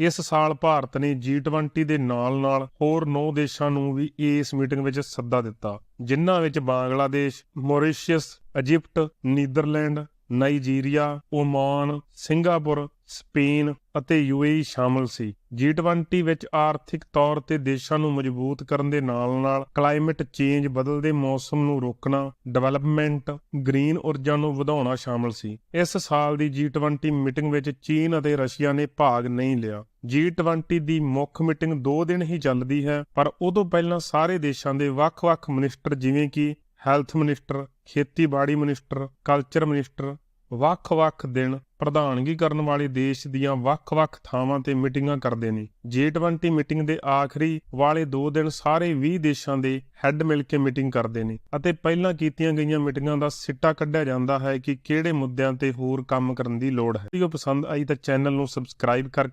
ਇਸ ਸਾਲ ਭਾਰਤ ਨੇ G20 ਦੇ ਨਾਲ-ਨਾਲ ਹੋਰ 9 ਦੇਸ਼ਾਂ ਨੂੰ ਵੀ ਇਸ ਮੀਟਿੰਗ ਵਿੱਚ ਸੱਦਾ ਦਿੱਤਾ ਜਿਨ੍ਹਾਂ ਵਿੱਚ Bangladesh Mauritius, Egypt, Netherland, Nigeria, Oman, Singapore, Spain ਅਤੇ UAE ਸ਼ਾਮਲ ਸੀ। G20 ਵਿੱਚ ਆਰਥਿਕ ਤੌਰ ਤੇ ਦੇਸ਼ਾਂ ਨੂੰ ਮਜ਼ਬੂਤ ਕਰਨ ਦੇ ਨਾਲ-ਨਾਲ ਕਲਾਈਮੇਟ ਚੇਂਜ ਬਦਲਦੇ ਮੌਸਮ ਨੂੰ ਰੋਕਣਾ ਡਿਵੈਲਪਮੈਂਟ ਗ੍ਰੀਨ ਊਰਜਾ ਨੂੰ ਵਧਾਉਣਾ ਸ਼ਾਮਲ ਸੀ। ਇਸ ਸਾਲ ਦੀ G20 ਮੀਟਿੰਗ ਵਿੱਚ ਚੀਨ ਅਤੇ ਰਸ਼ੀਆ ਨੇ ਭਾਗ ਨਹੀਂ ਲਿਆ। G20 ਦੀ ਮੁੱਖ ਮੀਟਿੰਗ 2 ਦਿਨ ਹੀ ਚੱਲਦੀ ਹੈ ਪਰ ਉਦੋਂ ਪਹਿਲਾਂ ਸਾਰੇ ਦੇਸ਼ਾਂ ਦੇ ਵੱਖ-ਵੱਖ ਮਿਨਿਸਟਰ ਜਿਵੇਂ ਕਿ ਹੈਲਥ ਮਿਨਿਸਟਰ ਖੇਤੀਬਾੜੀ ਮਿਨਿਸਟਰ ਕਲਚਰ ਮਿਨਿਸਟਰ, ਵੱਖ-ਵੱਖ ਦਿਨ ਪ੍ਰਧਾਨਗੀ ਕਰਨ ਵਾਲੇ ਦੇਸ਼ ਦੀਆਂ ਵੱਖ-ਵੱਖ ਥਾਵਾਂ ਤੇ ਮੀਟਿੰਗਾਂ ਕਰਦੇ ਨੇ। G20 ਮੀਟਿੰਗ ਦੇ ਆਖਰੀ ਵਾਲੇ 2 ਦਿਨ ਸਾਰੇ 20 ਦੇਸ਼ਾਂ ਦੇ ਹੈੱਡ ਮਿਲ ਕੇ ਮੀਟਿੰਗ ਕਰਦੇ ਨੇ ਅਤੇ ਪਹਿਲਾਂ ਕੀਤੀਆਂ ਗਈਆਂ ਮੀਟਿੰਗਾਂ ਦਾ ਸਿੱਟਾ ਕੱਢਿਆ ਜਾਂਦਾ ਹੈ ਕਿ ਕਿਹੜੇ ਮੁੱਦਿਆਂ ਤੇ ਹੋਰ ਕੰਮ ਕਰਨ ਦੀ ਲੋੜ ਹੈ। ਵੀਡੀਓ ਪਸੰਦ ਆਈ ਤਾਂ ਚੈਨਲ ਨੂੰ ਸਬਸਕ੍ਰਾਈਬ ਕਰ